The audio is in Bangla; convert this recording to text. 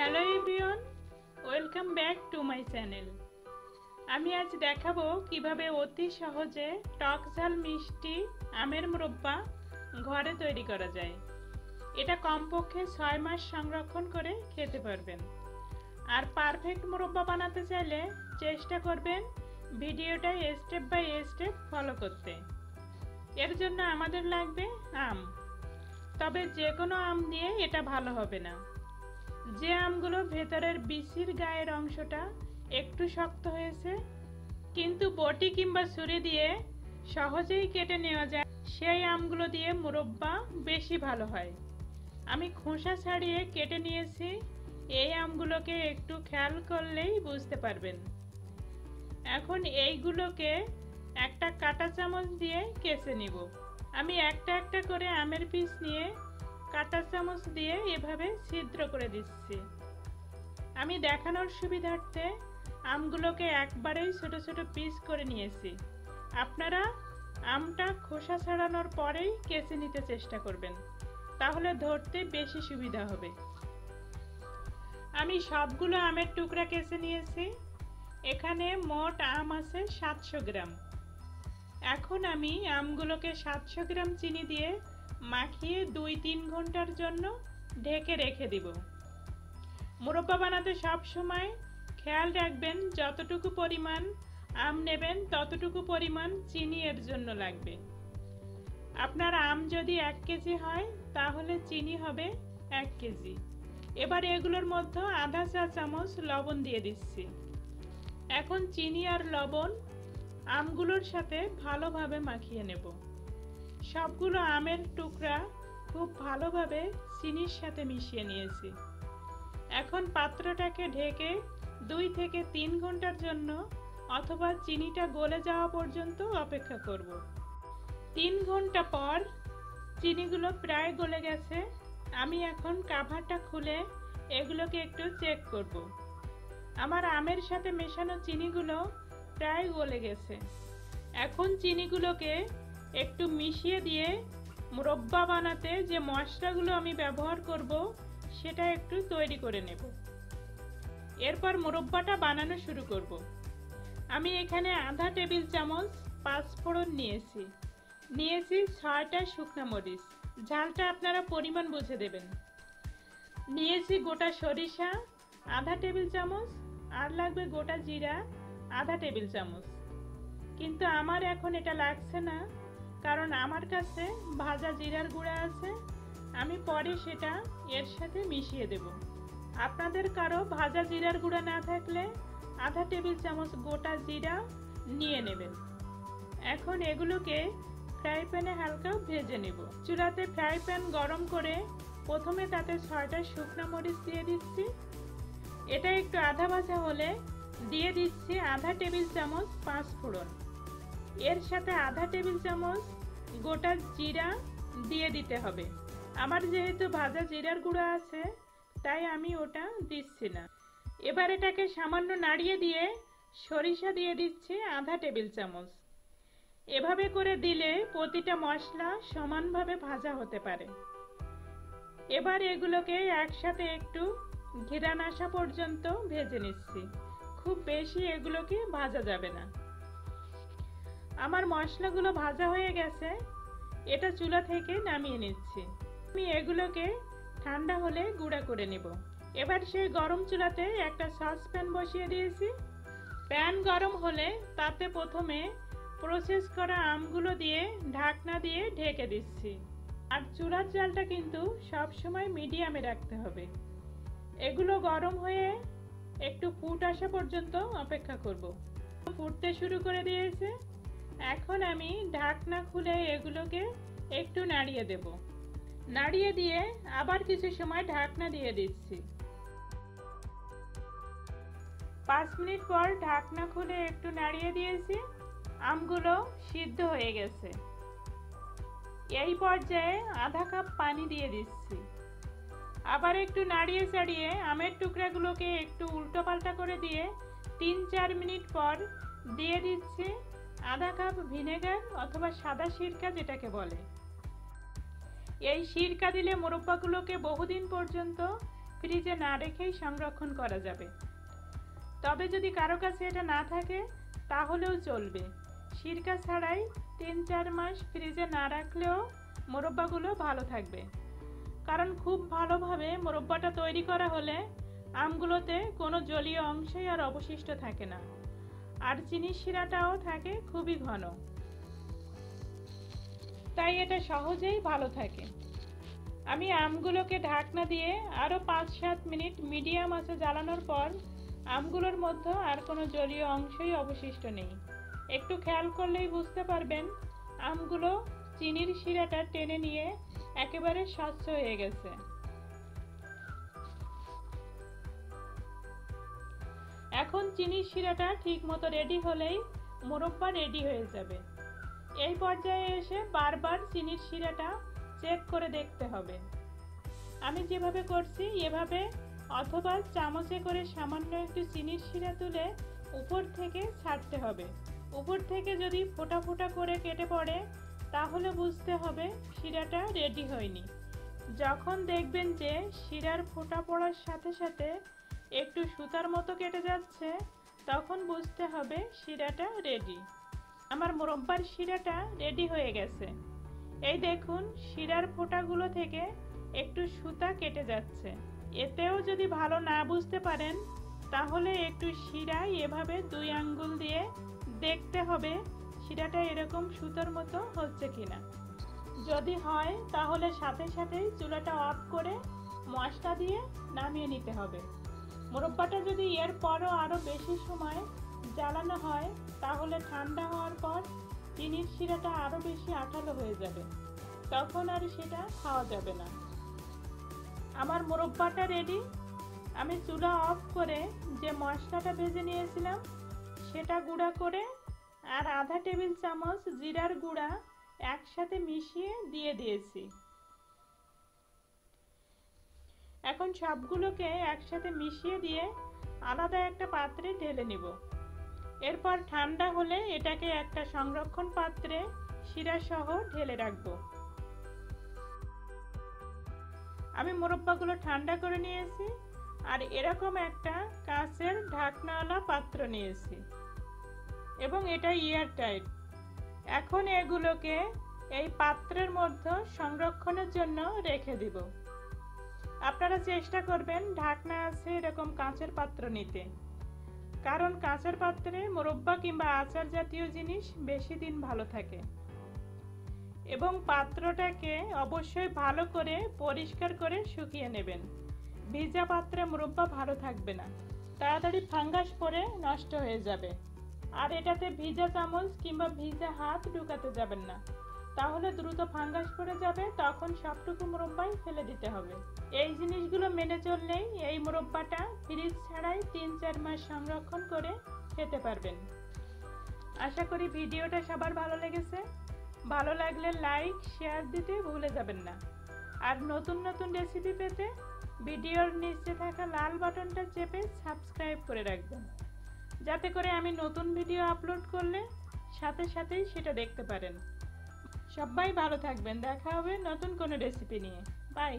Hello everyone, welcome back to my channel. আমি আজ দেখাবো কীভাবে অতি সহজে টক ঝাল মিষ্টি আমের মুরব্বা ঘরে তৈরি করা যায়। এটা কমপক্ষে ছয় মাস সংরক্ষণ করে খেতে পারবেন। আর পারফেক্ট মুরব্বা বানাতে চাইলে চেষ্টা করবেন ভিডিওটা স্টেপ বাই স্টেপ ফলো করতে। এর জন্য আমাদের লাগবে আম। তবে যে কোনো আম দিয়ে এটা ভালো হবে না। যে আমগুলো ভেতরের বিচির গায়ের অংশটা একটু শক্ত হয়েছে, কিন্তু বটি কিংবা ছুরি দিয়ে সহজেই কেটে নেওয়া যায়, সেই আমগুলো দিয়ে মুরব্বা বেশি ভালো হয়। আমি খোসা ছাড়িয়ে কেটে নিয়েছি, এই আমগুলোকে একটু খেয়াল করলেই বুঝতে পারবেন। এখন এইগুলোকে একটা কাঁটা চামচ দিয়ে কেচে নিব। আমি একটা একটা করে আমের পিস নিয়ে কাঁটা চামচ দিয়ে এভাবে ছিদ্র করে দিচ্ছি। আমি দেখানোর সুবিধার্থে আমগুলোকে একবারেই ছোট ছোট পিস করে নিয়েছি। আপনারা আমটা খোসা ছাড়ানোর পরেই কেচে নিতে চেষ্টা করবেন, তাহলে ধরতে বেশি সুবিধা হবে। আমি সবগুলো আমের টুকরা কেচে নিয়েছি। এখানে মোট আম আছে সাতশো গ্রাম। এখন আমি আমগুলোকে সাতশো গ্রাম চিনি দিয়ে মাখিয়ে দুই তিন ঘণ্টার জন্য ঢেকে রেখে দিব। মুরব্বা বানাতে সব সময় খেয়াল রাখবেন, যতটুকু পরিমাণ আম নেবেন, ততটুকু পরিমাণ চিনি এর জন্য লাগবে। আপনার আম যদি এক কেজি হয়, তাহলে চিনি হবে এক কেজি। এবার এগুলোর মধ্যে আধা চা চামচ লবণ দিয়ে দিচ্ছি। এখন চিনি আর লবণ আমগুলোর সাথে ভালোভাবে মাখিয়ে নেব। সবগুলো আমের টুকরা খুব ভালোভাবে চিনির সাথে মিশিয়ে নিয়েছি। এখন পাত্রটাকে ঢেকে দুই থেকে তিন ঘণ্টার জন্য অথবা চিনিটা গলে যাওয়া পর্যন্ত অপেক্ষা করব। তিন ঘণ্টা পর চিনিগুলো প্রায় গলে গেছে, আমি এখন কাভারটা খুলে এগুলোকে একটু চেক করব। আমার আমের সাথে মেশানো চিনিগুলো প্রায় গলে গেছে। এখন চিনিগুলোকে একটু মিশিয়ে দিয়ে মুরব্বা বানাতে যে মশলাগুলো আমি ব্যবহার করব, সেটা একটু তৈরি করে নেব। এরপর মুরব্বাটা বানানো শুরু করব। আমি এখানে আধা টেবিল চামচ পাঁচফোড়ন নিয়েছি। নিয়েছি ছয়টা শুকনো মরিচ। ঝালটা আপনারা পরিমাণ বুঝে দেবেন। নিয়েছি গোটা সরিষা, আধা টেবিল চামচ, আর লাগবে গোটা জিরা, আধা টেবিল চামচ। কিন্তু আমার এখন এটা লাগছে না। কারণ আমার কাছে ভাজা জিরার গুঁড়া আছে, আমি পরে সেটা এর সাথে মিশিয়ে দেব। আপনাদের কারও ভাজা জিরার গুঁড়া না থাকলে আধা টেবিল চামচ গোটা জিরা নিয়ে নেবেন। এখন এগুলোকে ফ্রাই প্যানে হালকা ভেজে নেব। চুলাতে ফ্রাই প্যান গরম করে প্রথমে তাতে ছয়টা শুকনো মরিচ দিয়ে দিচ্ছি। এটা একটু আধা ভাজা হলে দিয়ে দিচ্ছি আধা টেবিল চামচ পাঁচ ফোড়ন। এর সাথে আধা টেবিল চামচ গোটা জিরা দিয়ে দিতে হবে। আমার যেহেতু ভাজা জিরার গুঁড়ো আছে, তাই আমি ওটা দিচ্ছি না। এবার এটাকে সামান্য নাড়িয়ে দিয়ে সরিষা দিয়ে দিচ্ছি আধা টেবিল চামচ। এভাবে করে দিলে প্রতিটা মশলা সমানভাবে ভাজা হতে পারে। এবার এগুলোকে একসাথে একটু ঘিরান আসা পর্যন্ত ভেজে নিচ্ছি। খুব বেশি এগুলোকে ভাজা যাবে না। আমার মশলাগুলো ভাজা হয়ে গেছে, এটা চুলা থেকে নামিয়ে নিচ্ছি। আমি এগুলোকে ঠান্ডা হলে গুঁড়া করে নেব। এবার সেই গরম চুলাতে একটা সসপ্যান বসিয়ে দিয়েছি। প্যান গরম হলে তাতে প্রথমে প্রসেস করা আমগুলো দিয়ে ঢাকনা দিয়ে ঢেকে দিচ্ছি। আর চুলার জালটা কিন্তু সব সময় মিডিয়ামে রাখতে হবে। এগুলো গরম হয়ে একটু ফুট আসা পর্যন্ত অপেক্ষা করব। ফুটতে শুরু করে দিয়েছে। এখন আমি ঢাকনা খুলে এগুলোকে একটু নাড়িয়ে দেব। নাড়িয়ে দিয়ে আবার কিছু সময় ঢাকনা দিয়ে দিচ্ছি। পাঁচ মিনিট পর ঢাকনা খুলে একটু নাড়িয়ে দিয়েছি, আমগুলো সিদ্ধ হয়ে গেছে। এই পর্যায়ে আধা কাপ পানি দিয়ে দিচ্ছি। আবার একটু নাড়িয়ে চাড়িয়ে আমের টুকরাগুলোকে একটু উল্টো পাল্টা করে দিয়ে তিন চার মিনিট পর দিয়ে দিচ্ছি আধা কাপ ভিনেগার অথবা সাদা সিরকা যেটাকে বলে। এই সিরকা দিলে মোরব্বাগুলোকে বহুদিন পর্যন্ত ফ্রিজে না রেখেই সংরক্ষণ করা যাবে। তবে যদি কারও কাছে এটা না থাকে, তাহলেও চলবে। সিরকা ছাড়াই তিন চার মাস ফ্রিজে না রাখলেও মোরব্বাগুলো ভালো থাকবে। কারণ খুব ভালোভাবে মোরব্বাটা তৈরি করা হলে আমগুলোতে কোনো জলীয় অংশই আর অবশিষ্ট থাকে না। আর চিনির শিরাটাও থাকে খুবই ঘন। তাই এটা সহজেই ভালো থাকে। আমি আমগুলোকে ঢাকনা দিয়ে আরও পাঁচ সাত মিনিট মিডিয়াম আছে জ্বালানোর পর আমগুলোর মধ্যে আর কোনো জলীয় অংশই অবশিষ্ট নেই। একটু খেয়াল করলেই বুঝতে পারবেন, আমগুলো চিনির শিরাটা টেনে নিয়ে একেবারে স্বচ্ছ হয়ে গেছে। এখন চিনির শিরাটা ঠিক মতো রেডি হলেই মোরব্বা রেডি হয়ে যাবে। এই পর্যায়ে এসে বারবার চিনির শিরাটা চেক করে দেখতে হবে। আমি যেভাবে করছি এভাবে অথবা চামচে করে সামান্য একটু চিনির শিরা তুলে উপর থেকে ছাড়তে হবে। উপর থেকে যদি ফোঁটা ফোটা করে কেটে পড়ে, তাহলে বুঝতে হবে শিরাটা রেডি হয়নি। যখন দেখবেন যে শিরার ফোঁটা পড়ার সাথে সাথে একটু সুতার মতো কেটে যাচ্ছে, তখন বুঝতে হবে শিরাটা রেডি আমার মোরব্বার শিরাটা রেডি হয়ে গেছে। এই দেখুন, শিরার ফোঁটাগুলো থেকে একটু সুতা কেটে যাচ্ছে। এতেও যদি ভালো না বুঝতে পারেন, তাহলে একটু শিরা এভাবে দুই আঙ্গুল দিয়ে দেখতে হবে শিরাটা এরকম সুতোর মতো হচ্ছে কিনা। যদি হয়, তাহলে সাথে সাথেই চুলাটা অফ করে মশলা দিয়ে নামিয়ে নিতে হবে। মোরব্বাটা যদি এর পরও আরও বেশি সময় জ্বালানো হয়, তাহলে ঠান্ডা হওয়ার পর চিনির শিরাটা আরও বেশি আঠালো হয়ে যাবে। তখন আর সেটা খাওয়া যাবে না। আমার মোরব্বাটা রেডি আমি চুলা অফ করে যে মশলাটা ভেজে নিয়েছিলাম, সেটা গুঁড়া করে আর আধা টেবিল চামচ জিরার গুঁড়া একসাথে মিশিয়ে দিয়ে দিয়েছি। এখন সবগুলোকে একসাথে মিশিয়ে দিয়ে আলাদা একটা পাত্রে ঢেলে নিব। এরপর ঠান্ডা হলে এটাকে একটা সংরক্ষণ পাত্রে শিরা সহ ঢেলে রাখব। আমি মোরব্বাগুলো ঠান্ডা করে নিয়েছি আর এরকম একটা কাঁচের ঢাকনাওয়ালা পাত্র নিয়েছি এবং এটা ইয়ার টাইট এখন এগুলোকে এই পাত্রের মধ্যে সংরক্ষণের জন্য রেখে দিব। আপনারা চেষ্টা করবেন ঢাকনা আছে এরকম কাঁচের পাত্র নিতে। কারণ কাঁচের পাত্রে মোরব্বা কিংবা আচার জাতীয় জিনিস বেশি দিন ভালো থাকে। এবং পাত্রটাকে অবশ্যই ভালো করে পরিষ্কার করে শুকিয়ে নেবেন। ভিজা পাত্রে মুরব্বা ভালো থাকবে না। তাড়াতাড়ি ফাঙ্গাস পরে নষ্ট হয়ে যাবে। আর এটাতে ভিজা চামচ কিংবা ভিজা হাত ঢুকাতে যাবেন না। তাহলে দ্রুত ফাঙ্গাস পড়ে যাবে, তখন সবটুকু মুরব্বাই ফেলে দিতে হবে। এই জিনিসগুলো মেনে চললেই এই মুরব্বাটা ফ্রিজ ছাড়াই তিন চার মাস সংরক্ষণ করে খেতে পারবেন। আশা করি ভিডিওটা সবার ভালো লেগেছে। ভালো লাগলে লাইক, শেয়ার দিতে ভুলে যাবেন না। আর নতুন নতুন রেসিপি পেতে ভিডিওর নিচে থাকা লাল বাটনটা চেপে সাবস্ক্রাইব করে রাখবেন। যাতে করে আমি নতুন ভিডিও আপলোড করলে সাথে সাথেই সেটা দেখতে পারেন। সবাই ভালো থাকবেন। দেখা হবে নতুন কোনো রেসিপি নিয়ে। বাই